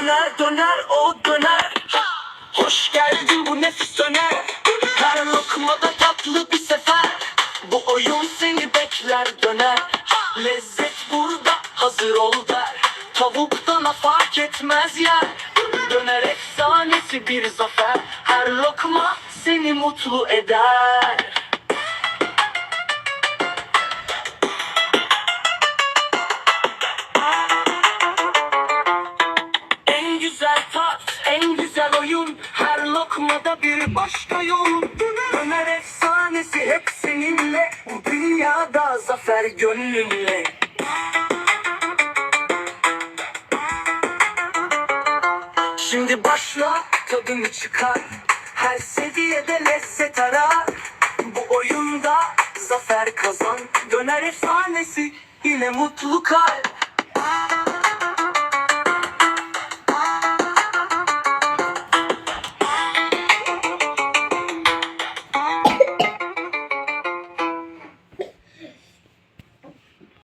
döner döner o döner. Hoş geldin bu nefis döner. Her lokmada tatlı bir sefer. Bu oyun seni bekler döner. Lezzet burada hazır ol der. Tavuktan fark etmez yer. Döner efsanesi bir zafer. Her lokma seni mutlu eder güzel tat, en güzel oyun. Her lokmada bir başka yol. Döner efsanesi hep seninle. Bu dünyada zafer gönlünle. Şimdi başla tadını çıkar. Her seviyede lezzet arar. Bu oyunda zafer kazan. Döner efsanesi yine mutlu kalp